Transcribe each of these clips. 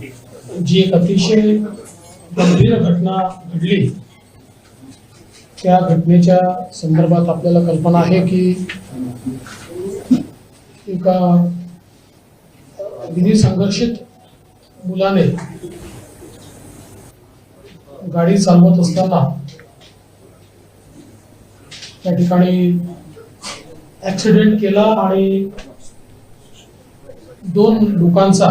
जी एक अतिशय गंभीर घटना घडली त्या घटनेच्या संदर्भात आपल्याला कल्पना आहे की एका विधी संघर्षित मुलाने गाडी चालवत असताना त्या ठिकाणी ऍक्सिडेंट केला आणि दोन लोकांचा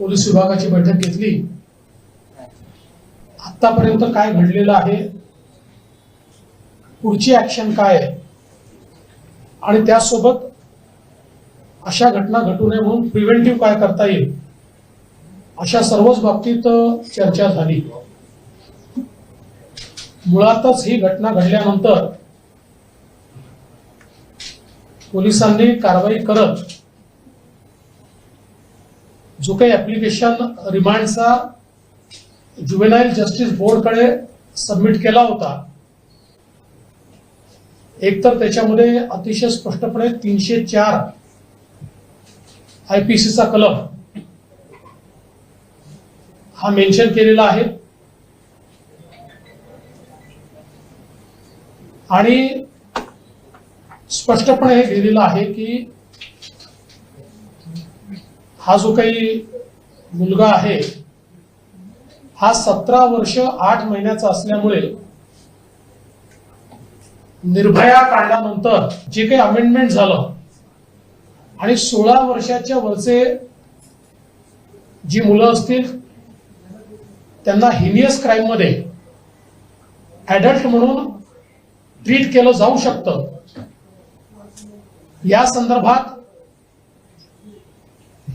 पोलीस विभागाची बैठक घेतली. आतापर्यंत काय घडलेलं आहे? पुढची ऍक्शन काय आहे? आणि त्यासोबत अशा घटना घटू नये म्हणून प्रिव्हेंटिव्ह काय करता येईल? अशा सर्वच बाबतीत चर्चा झाली. मुळातच ही घटना घडल्यानंतर पोलिसांनी कारवाई करत जो काही ऍप्लिकेशन रिमांडचा जुवेनाईल जस्टिस बोर्डकडे सबमिट केला होता एक तर त्याच्यामध्ये अतिशय स्पष्टपणे तीनशे चार आयपीसीचा कलम हा मेन्शन केलेला आहे. आणि स्पष्टपणे हे लिहिलेलं आहे की हा जो काही मुलगा आहे हा सतरा वर्ष आठ महिन्याचा असल्यामुळे निर्भया काढल्यानंतर जे काही अमेंडमेंट झालं आणि सोळा वर्षाच्या वरचे जी मुलं असतील त्यांना हिनियस क्राईममध्ये ऍडल्ट म्हणून ट्रीट केलं जाऊ शकतं. या संदर्भात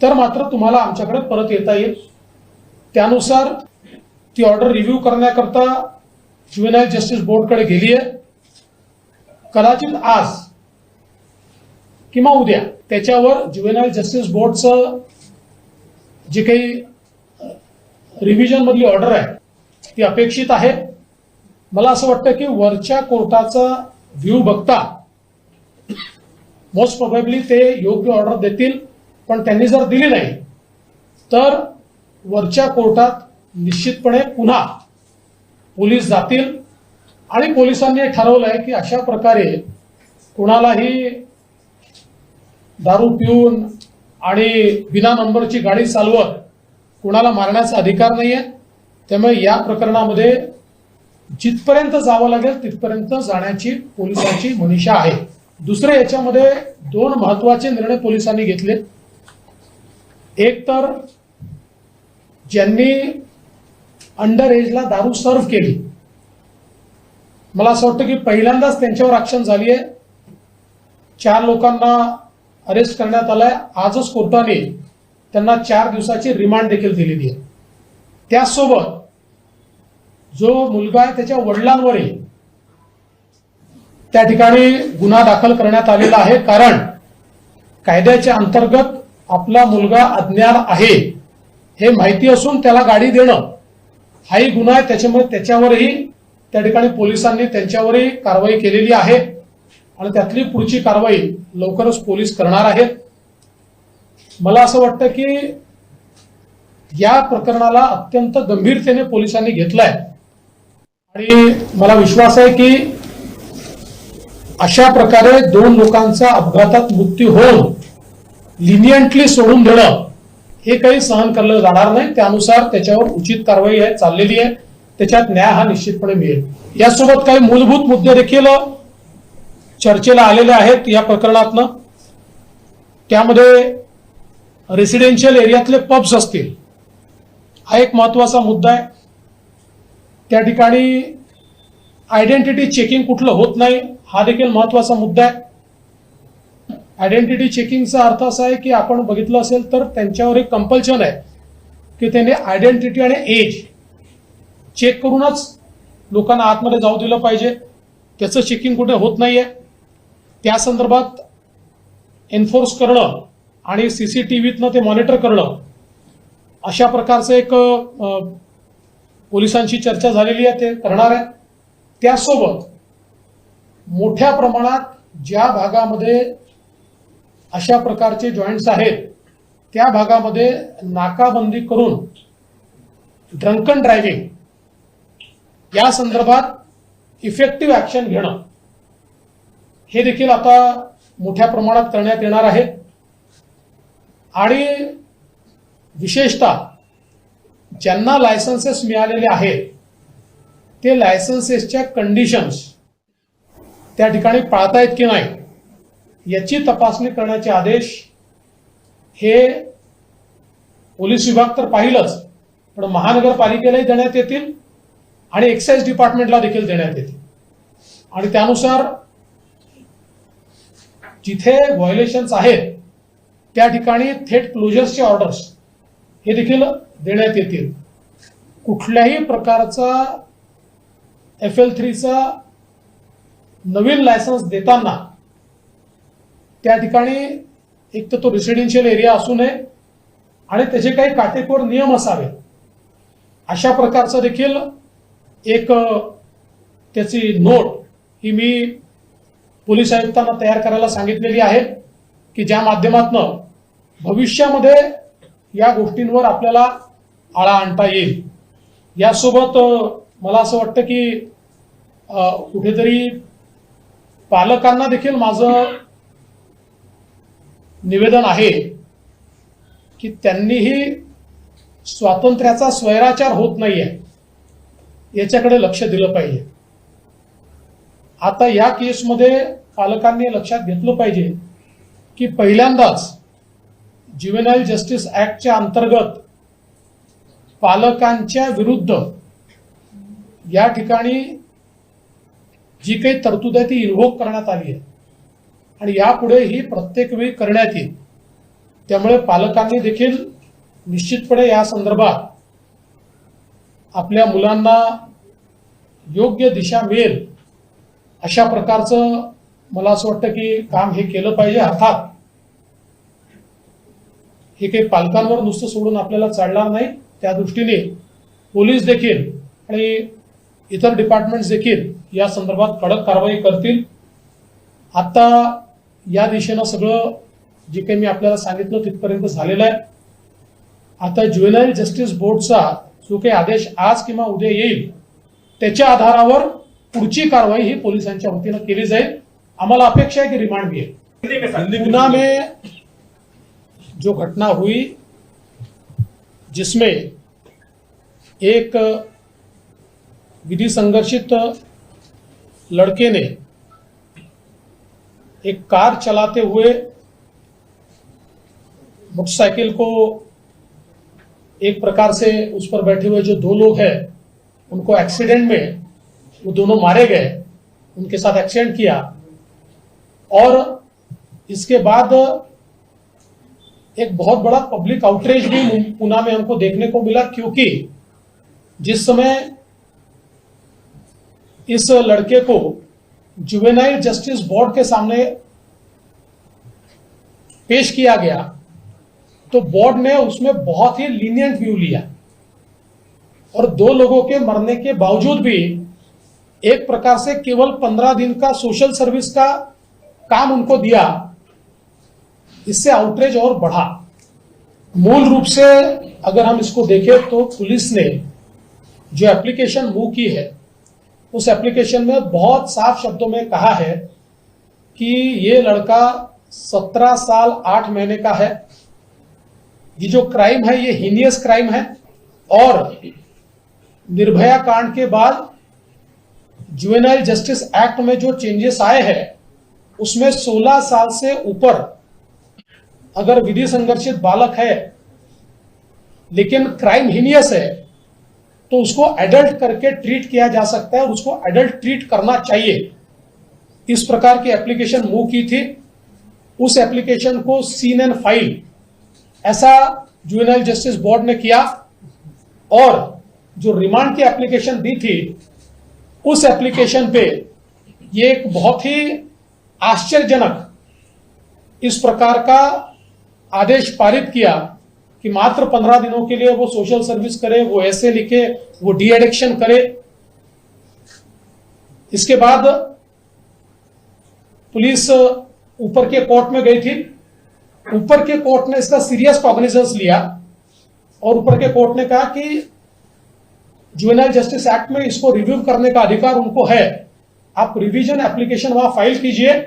तर मात्र तुम्हाला आमच्याकडे परत येता येईल. त्यानुसार ती ऑर्डर रिव्ह्यू करण्याकरता ज्युएनाईल जस्टिस बोर्डकडे गेली आहे कदाचित आज किंवा उद्या त्याच्यावर ज्युएनाईल जस्टिस बोर्डचं जे काही रिव्हिजनमधली ऑर्डर आहे ती अपेक्षित आहे. मला असं वाटतं की वरच्या कोर्टाचा व्ह्यू बघता मोस्ट प्रोबेबली ते योग्य ऑर्डर देतील. पण त्यांनी जर दिली नाही तर वरच्या कोर्टात निश्चितपणे पुन्हा पोलीस जातील. आणि पोलिसांनी ठरवलंय की अशा प्रकारे कुणालाही दारू पिऊन आणि बिना नंबरची गाडी चालवत कुणाला मारण्याचा अधिकार नाहीये. त्यामुळे या प्रकरणामध्ये जिथपर्यंत जावं लागेल तिथपर्यंत जाण्याची पोलिसांची मनीषा आहे. दुसरे याच्यामध्ये दोन महत्त्वाचे निर्णय पोलिसांनी घेतले एक तर ज्यांनी अंडर एजला दारू सर्व्ह केली. मला असं वाटतं की पहिल्यांदाच त्यांच्यावर ॲक्शन झाली आहे. चार लोकांना अरेस्ट करण्यात आलाय. आजच कोर्टाने त्यांना चार दिवसाची रिमांड देखील दिलेली आहे. त्याचसोबत जो मुलगा आहे त्याच्या वडिलांवरही त्या ठिकाणी गुन्हा दाखल करण्यात आलेला आहे. कारण कायद्याच्या अंतर्गत आपला मुलगा अज्ञान आहे हे माहिती असून त्याला गाडी देणं हाही गुन्हा आहे. त्याच्यामुळे त्याच्यावरही त्या ठिकाणी पोलिसांनी त्यांच्यावरही कारवाई केलेली आहे आणि त्यातली पुढची कारवाई लवकरच पोलीस करणार आहेत. मला असं वाटतं की या प्रकरणाला अत्यंत गंभीरतेने पोलिसांनी घेतलंय. आणि मला विश्वास आहे की अशा प्रकारे दोन लोकांचा अपघातात मृत्यू होऊन लिनियंटली सोडून देणं हे काही सहन करलं जाणार नाही. त्यानुसार त्याच्यावर उचित कारवाई आहे चाललेली आहे. त्याच्यात न्याय हा निश्चितपणे मिळेल. यासोबत काही मूलभूत मुद्दे देखील चर्चेला आलेले आहेत या प्रकरणातनं. त्यामध्ये रेसिडेन्शियल एरियातले पब्स असतील. हा एक महत्त्वाचा मुद्दा आहे. त्या ठिकाणी आयडेंटिटी चेकिंग कुठलं होत नाही हा देखील महत्त्वाचा मुद्दा आहे. आयडेंटिटी चेकिंगचा अर्थ असा आहे की आपण बघितलं असेल तर त्यांच्यावर एक कंपल्शन आहे की त्यांनी आयडेंटिटी आणि एज चेक करूनच लोकांना आतमध्ये जाऊ दिलं पाहिजे. त्याचं चेकिंग कुठे होत नाहीये. त्या संदर्भात एन्फोर्स करणं आणि सीसीटीव्हीतनं ते मॉनिटर करणं अशा प्रकारचं एक पोलिसांशी चर्चा झालेली आहे ते करणार आहे. त्यासोबत मोठ्या प्रमाणात ज्या भागामध्ये अशा प्रकारचे जॉईंट्स आहेत. त्या भागामध्ये नाकाबंदी करून ड्रंकन ड्रायव्हिंग या संदर्भात इफेक्टिव्ह ऍक्शन घेणं. हे देखील आता मोठ्या प्रमाणात करण्यात येणार आहे. आणि विशेषतः ज्यांना लायसन्सेस मिळालेले आहेत ते लायसन्सेसच्या कंडिशन्स त्या ठिकाणी पाळतायत की नाही? याची तपासणी करण्याचे आदेश हे पोलीस विभाग तर पाहिलंच पण महानगरपालिकेलाही देण्यात येतील आणि एक्साईज डिपार्टमेंटला देखील देण्यात येतील. आणि त्यानुसार जिथे व्हायोलेशन्स आहेत त्या ठिकाणी थेट क्लोजर्सचे ऑर्डर्स हे देखील देण्यात येतील. कुठल्याही प्रकारचा एफ एल थ्रीचा नवीन लायसन्स देताना त्या ठिकाणी एक तर तो रेसिडेन्शियल एरिया असू नये आणि त्याचे काही काटेकोर नियम असावे अशा प्रकारचं देखील एक त्याची नोट ही मी पोलीस आयुक्तांना तयार करायला सांगितलेली आहे की ज्या माध्यमातनं भविष्यामध्ये या गोष्टींवर आपल्याला आळा आणता येईल. यासोबत मला असं वाटतं की कुठेतरी पालकांना देखील माझं निवेदन आहे की त्यांनीही स्वातंत्र्याचा स्वैराचार होत नाहीये. याच्याकडे लक्ष दिलं पाहिजे. आता या केसमध्ये पालकांनी लक्षात घेतलं पाहिजे की पहिल्यांदाच ज्युवेनाईल जस्टिस ऍक्टच्या अंतर्गत पालकांच्या विरुद्ध या ठिकाणी जी काही तरतूद आहे ती इन्व्होक करण्यात आली आहे. आणि यापुढे ही प्रत्येक वेळी करण्यात येईल. त्यामुळे पालकांनी देखील निश्चितपणे या संदर्भात आपल्या मुलांना योग्य दिशा मिळेल अशा प्रकारचं मला असं वाटतं की काम हे केलं पाहिजे. अर्थात हे काही पालकांवर नुसतं सोडून आपल्याला चालणार नाही. त्या दृष्टीने पोलीस देखील आणि इतर डिपार्टमेंट्स देखील या संदर्भात कडक कारवाई करतील. आता या दिशेनं सगळं जे काही मी आपल्याला सांगितलं तिथपर्यंत झालेलं आहे. आता ज्युएनाईल जस्टिस बोर्डचा जो काही आदेश आज किंवा उद्या येईल त्याच्या आधारावर पुढची कारवाई ही पोलिसांच्या वतीनं केली जाईल. आम्हाला अपेक्षा आहे की रिमांड मिळेल. है पूना में जो घटना हुई जिसमें एक विधि संघर्षित लड़के ने एक कार चलाते हुए मोटरसाइकिल को एक प्रकार से उस पर बैठे हुए जो दो लोग हैं, उनको एक्सीडेंट में वो दोनों मारे गए, उनके साथ एक्सीडेंट किया। और इसके बाद एक बहुत बड़ा पब्लिक आउटरीच भी पूना में हमको देखने को मिला, क्योंकि जिस समय इस लड़के को जुवेनाइल जस्टिस बोर्ड के सामने पेश किया गया तो बोर्ड ने उसमें बहुत ही लीनियंट व्यू लिया। और दो लोगों के मरने के बावजूद भी एक प्रकार से केवल पंद्रह दिन का सोशल सर्विस का काम उनको दिया, इससे आउटरेज और बढ़ा। मूल रूप से अगर हम इसको देखें तो पुलिस ने जो एप्लीकेशन मूव की है उस एप्लीकेशन में बहुत साफ़ शब्दों में कहा है कि ये लड़का सत्रह साल आठ महीने का है। ये जो क्राइम है, ये हीनियस क्राइम है और निर्भया कांड के बाद जुवेनाइल जस्टिस एक्ट में जो चेंजेस आए हैं, उसमें 16 साल से ऊपर अगर विधि संघर्षित बालक है, लेकिन क्राइम हीनियस है तो उसको एडल्ट करके ट्रीट किया जा सकता है और उसको एडल्ट ट्रीट करना चाहिए। इस प्रकार की एप्लीकेशन मूव की थी। उस एप्लीकेशन को सीन एंड फ़ाइल ऐसा जुवेनाइल जस्टिस बोर्ड ने किया और जो रिमांड की एप्लीकेशन दी थी, उस एप्लीकेशन पे ये एक बहुत ही आश्चर्यजनक इस प्रकार का आदेश पारित किया कि मात्र पंद्रह दिनों के लिए वो सोशल सर्विस करे, वो ऐसे लिखे, वो डी एडिक्शन करे। इसके बाद पुलिस ऊपर के कोर्ट में गई थी। ऊपर के कोर्ट ने इसका सीरियस कॉग्निजेंस लिया और ऊपर के कोर्ट ने कहा कि जुवेनाइल जस्टिस एक्ट में इसको रिव्यू करने का अधिकार उनको है। आप रिवीजन एप्लीकेशन वहाँ फ़ाइल कीजिए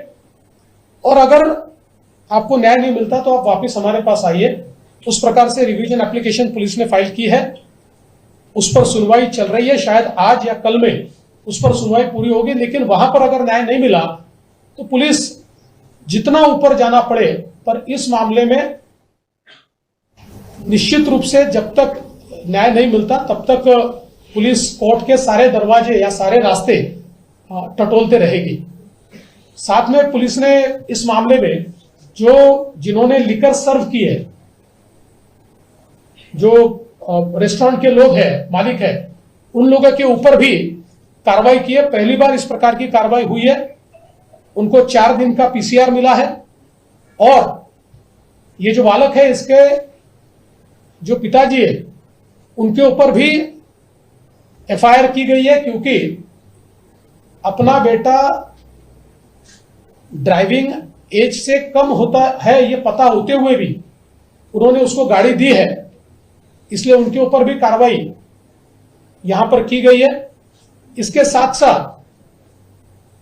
और अगर आपको न्याय नहीं मिलता तो आप वापस हमारे पास आइए। उस प्रकार से रिवीजन एप्लीकेशन पुलिस ने फ़ाइल की है। उस पर सुनवाई चल रही है, शायद आज या कल में। उस पर सुनवाई पूरी होगी, लेकिन वहाँ पर अगर न्याय नहीं मिला तो पुलिस जितना ऊपर जाना पड़े, पर इस मामले में निश्चित रूप से जब तक न्याय नहीं मिलता, तब तक पुलिस कोर्ट के सारे दरवाजे या सारे रास्ते टटोलते रहेगी। साथ में पुलिस ने इस मामले में जो जिन्होंने लिकर सर्व की है जो रेस्टोरेंट के लोग हैं, मालिक है, उन लोगों के ऊपर भी कार्रवाई की है। पहली बार इस प्रकार की कार्रवाई हुई है। उनको चार दिन का पीसीआर मिला है। और ये जो बालक है, इसके जो पिताजी है, उनके ऊपर भी एफआईआर की गई है, क्योंकि अपना बेटा ड्राइविंग एज से कम होता है, ये पता होते हुए भी उन्होंने उसको गाड़ी दी है। इसलिए उनके ऊपर भी कार्रवाई यहाँ पर की गई है। इसके साथ साथ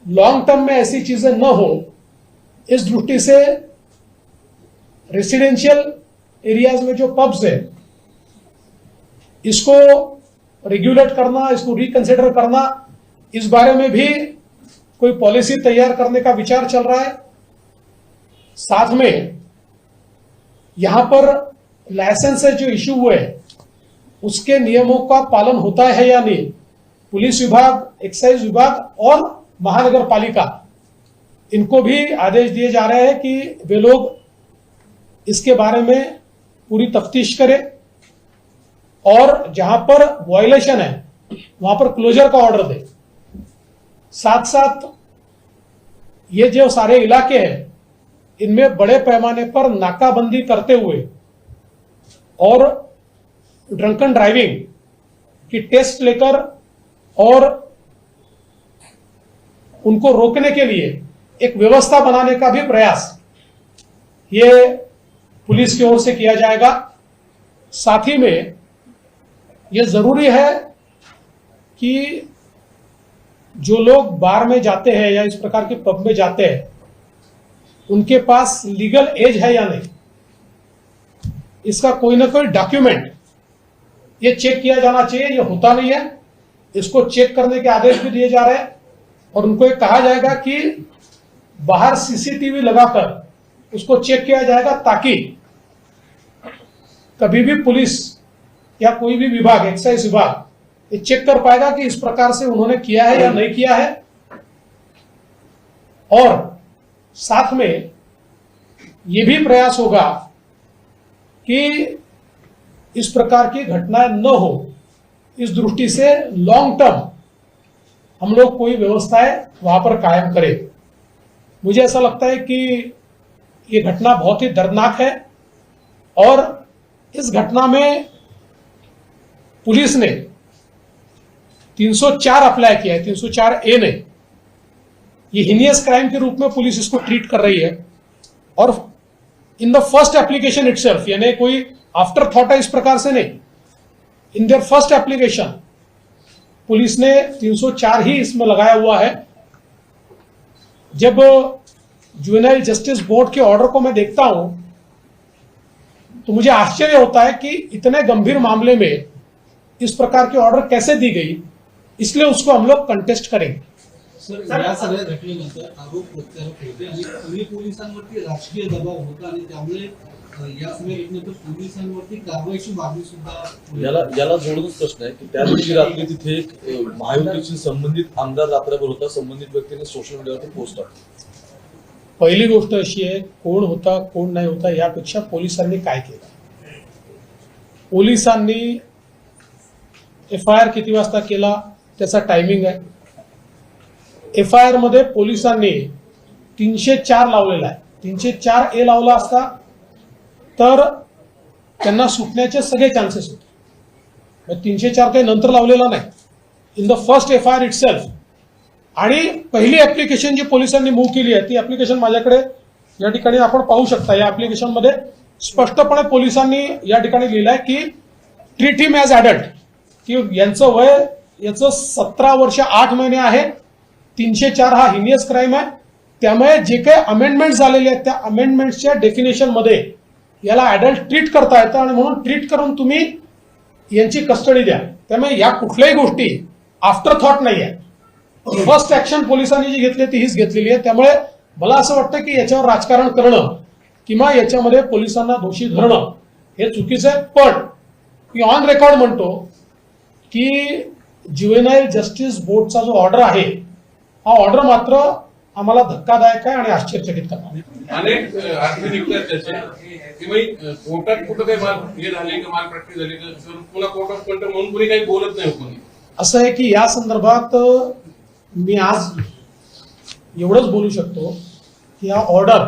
लॉन्ग टर्म में ऐसी चीज़ें न हो, इस दृष्टि से रेसिडेंशियल एरियाज़ में जो पब्स है, इसको रेगुलेट करना, इसको रिकंसिडर करना, इस बारे में भी कोई पॉलिसी तैयार करने का विचार चल रहा है। साथ में यहाँ पर लाइसेंस जो इश्यू हुए, उसके नियमों का पालन होता है या नहीं? पुलिस विभाग, एक्साइज विभाग और महानगर पालिका इनको भी आदेश दिए जा रहे हैं कि वे लोग इसके बारे में पूरी तफ्तीश करें। और जहाँ पर वायलेशन है, वहाँ पर क्लोजर का ऑर्डर दे। साथ साथ ये जो सारे इलाके हैं, इनमें बड़े पैमाने पर नाकाबंदी करते हुए और ड्रंकन ड्राइविंग की टेस्ट लेकर और उनको रोकने के लिए एक व्यवस्था बनाने का भी प्रयास ये पुलिस की ओर से किया जाएगा। साथ ही में ये ज़रूरी है कि जो लोग बार में जाते हैं या इस प्रकार के पब में जाते हैं, उनके पास लीगल एज है या नहीं? इसका कोई ना कोई डॉक्यूमेंट ये चेक किया जाना चाहिए, ये होता नहीं है। इसको चेक करने के आदेश भी दिए जा रहे हैं और उनको ये कहा जाएगा कि बाहर सीसीटीवी लगाकर उसको चेक किया जाएगा ताकि कभी भी पुलिस या कोई भी विभाग एक्साइज विभाग, ये चेक कर पाएगा कि इस प्रकार से उन्होंने किया है या नहीं किया है। और साथ में ये भी प्रयास होगा कि इस प्रकार की घटनाएँ न हो, इस दृष्टि से लॉन्ग टर्म हम लोग कोई व्यवस्थाएँ वहाँ पर कायम करें। मुझे ऐसा लगता है कि ये घटना बहुत ही दर्दनाक है और इस घटना में पुलिस ने 304 अप्लाई किया है 304 ए ने। ये हिनियस क्राइम के रूप में पुलिस इसको ट्रीट कर रही है और in the first application itself, यानी कोई आफ्टर थॉट है इस प्रकार से नहीं। In their first application police ने 304 ही इसमें लगाया हुआ है। जब जुवेनाइल जस्टिस बोर्ड के ऑर्डर को मैं देखता हूँ तो मुझे आश्चर्य होता है कि इतने गंभीर मामले में इस प्रकार की ऑर्डर कैसे दी गई। इसलिए उसको हम लोग कंटेस्ट करेंगे। सर या सगळ्या घटनेनंतर आरोप प्रत्यारोप होते आणि पुणे पोलिसांवरती राजकीय दबाव होता आणि त्यामुळे अ, या सगळ्या घटनेनंतर पोलिसांवरती कारवाईची मागणी सुद्धा पुढे याला याला जोडूनच प्रश्न आहे की त्या दिवशी रात्री तिथे एक अ, महायुतीशी संबंधित आमदार रात्रभर होता संबंधित व्यक्तीने सोशल मीडियावरती पोस्ट टाकली. पहिली गोष्ट अशी आहे कोण होता कोण नाही होता यापेक्षा पोलिसांनी काय केलं? पोलिसांनी एफ आय आर किती वाजता केला त्याचा टायमिंग आहे. एफ आय आरमध्ये पोलिसांनी तीनशे चार लावलेला आहे. तीनशे चार ए लावला असता तर त्यांना सुटण्याचे सगळे चान्सेस होते. मग तीनशे चार काही नंतर लावलेला नाही. In the first F I R it आणि पहिली ऍप्लिकेशन जी पोलिसांनी मूव्ह केली आहे ती ऍप्लिकेशन माझ्याकडे या ठिकाणी आपण पाहू शकता. या ॲप्लिकेशनमध्ये स्पष्टपणे पोलिसांनी या ठिकाणी लिहिलं आहे की ट्रीट हिम ॲज ॲडल्ट की यांचं वय याचं सतरा वर्ष आठ महिने आहे. तीनशे चार हा हिनियस क्राईम आहे. त्यामुळे जे काही अमेंडमेंट झालेले आहेत त्या अमेंडमेंटच्या डेफिनेशनमध्ये याला ॲडल्ट ट्रीट करता येतं आणि म्हणून ट्रीट करून तुम्ही यांची कस्टडी द्या. त्यामुळे या कुठल्याही गोष्टी आफ्टर थॉट नाही आहे फर्स्ट ऍक्शन पोलिसांनी जी घेतली ती हीच घेतलेली आहे. त्यामुळे मला असं वाटतं की याच्यावर राजकारण करणं किंवा याच्यामध्ये पोलिसांना दोषी धरणं हे चुकीचं आहे. पण मी ऑन रेकॉर्ड म्हणतो की ज्युएनाईल जस्टिस बोर्डचा जो ऑर्डर आहे हा ऑर्डर मात्र आम्हाला धक्कादायक आहे आणि आश्चर्यचकित करणार. अनेक अ, अर्थ निघतात त्याचे. की बाई अ, कोर्टात कुठं काही माल हे झाले का माल प्रॅक्टिस झाली का सर, पुन्हा कोर्ट ऑफ कंटेम्प्ट म्हणून कोणी काही बोलत नाही हो कोणी. असं आहे की या संदर्भात मी आज एवढंच बोलू शकतो की हा ऑर्डर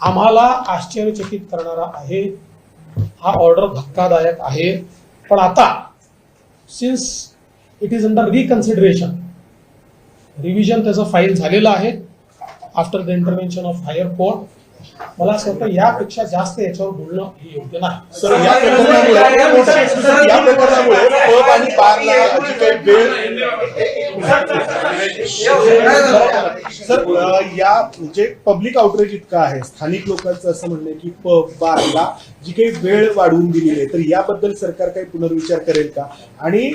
आम्हाला आश्चर्यचकित करणारा आहे. हा ऑर्डर धक्कादायक आहे. पण आता since it is under reconsideration revision त्याचं फाईल झालेलं आहे. After the intervention of higher court मला असं वाटतं यापेक्षा जास्त याच्यावर बोलणं हे योग्य नाही. सर या प्रकरणामुळे या प्रकरणामुळे पब आणि बारला जी काही वेळ सर या म्हणजे पब्लिक आउटरीच इतकं आहे स्थानिक लोकांचं असं म्हणणं की पब बारला जी काही वेळ वाढवून दिलेली आहे तर याबद्दल सरकार काही पुनर्विचार करेल का? आणि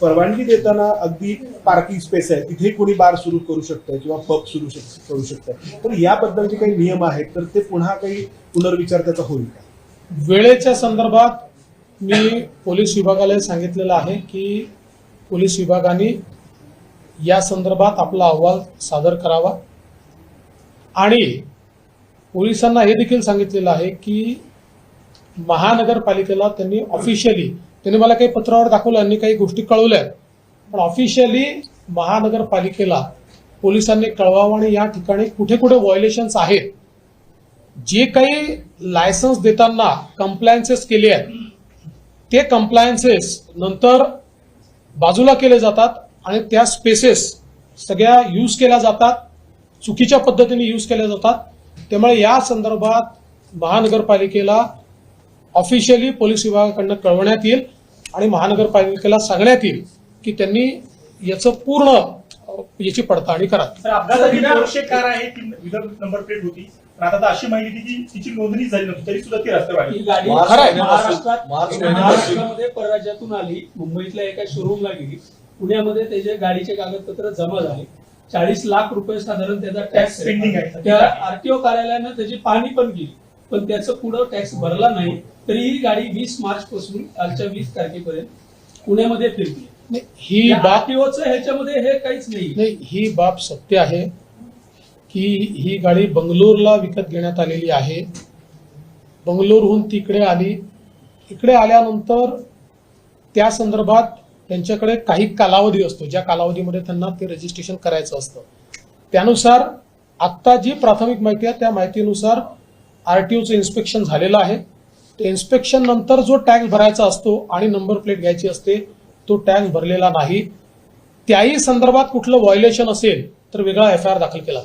परवानगी देताना अगदी पार्किंग स्पेस आहे तिथे कोणी बार सुरू करू शकतं किंवा पब सुरू करू शकतं तर याबद्दल जे काही नियम आहेत तर ते पुन्हा काही पुनर्विचार त्याचा होईल का? वेळेच्या संदर्भात मी पोलीस विभागाला सांगितलेलं आहे की पोलीस विभागाने या संदर्भात आपला अहवाल सादर करावा आणि पोलिसांना हे देखील सांगितलेलं आहे की महानगरपालिकेला त्यांनी ऑफिशियली त्यांनी मला काही पत्रावर दाखवलं आणि काही गोष्टी कळवल्या आहेत. पण ऑफिशियली महानगरपालिकेला पोलिसांनी कळवावं आणि या ठिकाणी कुठे कुठे व्हायोलेशन्स आहेत जे काही लायसन्स देताना कम्प्लायन्सेस केले आहेत ते कम्प्लायन्सेस नंतर बाजूला केले जातात आणि त्या स्पेसेस सगळ्या यूज केल्या जातात चुकीच्या पद्धतीने यूज केल्या जातात. त्यामुळे या संदर्भात महानगरपालिकेला ऑफिशियली पोलीस विभागाकडनं कळवण्यात येईल आणि महानगरपालिकेला सांगण्यात येईल की त्यांनी याचं पूर्ण याची पडताळणी कार. आहे ती विदर्भ नंबर प्लेट होती. पण आता तर अशी माहिती की तिची नोंदणी झाली नव्हती तरी सुद्धा ती रस्त्यावर ही. महाराष्ट्रात महाराष्ट्रामध्ये परराज्यातून आली. मुंबईतल्या एका शोरूमला गेली. पुण्यामध्ये त्याचे गाडीचे कागदपत्र जमा झाले चाळीस लाख रुपये साधारण त्याचा टॅक्स Pending आहे. त्या आरटीओ कार्यालयानं त्याची पाहणी पण केली. पण त्याचं पुढं टॅक्स भरला नाही तरी ही गाडी वीस मार्च पासून कालच्या वीस तारखेपर्यंत पुण्यामध्ये फिरली. ही बाब ह्याच्यामध्ये हे काहीच नाही. नाही ही बाब सत्य आहे की ही गाडी बंगलोरला विकत घेण्यात आलेली आहे. बंगलोरहून तिकडे आली. इकडे आल्यानंतर त्या संदर्भात त्यांच्याकडे काही कालावधी असतो. ज्या कालावधीमध्ये त्यांना ते रजिस्ट्रेशन करायचं असतं. त्यानुसार आत्ता जी प्राथमिक माहिती आहे त्या माहितीनुसार आर टी ओचं इन्स्पेक्शन झालेलं आहे. ते इन्स्पेक्शन नंतर जो टॅक्स भरायचा असतो आणि नंबर प्लेट घ्यायची असते तो टॅक्स भरलेला नाही. त्याही संदर्भात कुठलं व्हायोलेशन असेल तर वेगळा एफ आय आर दाखल केला.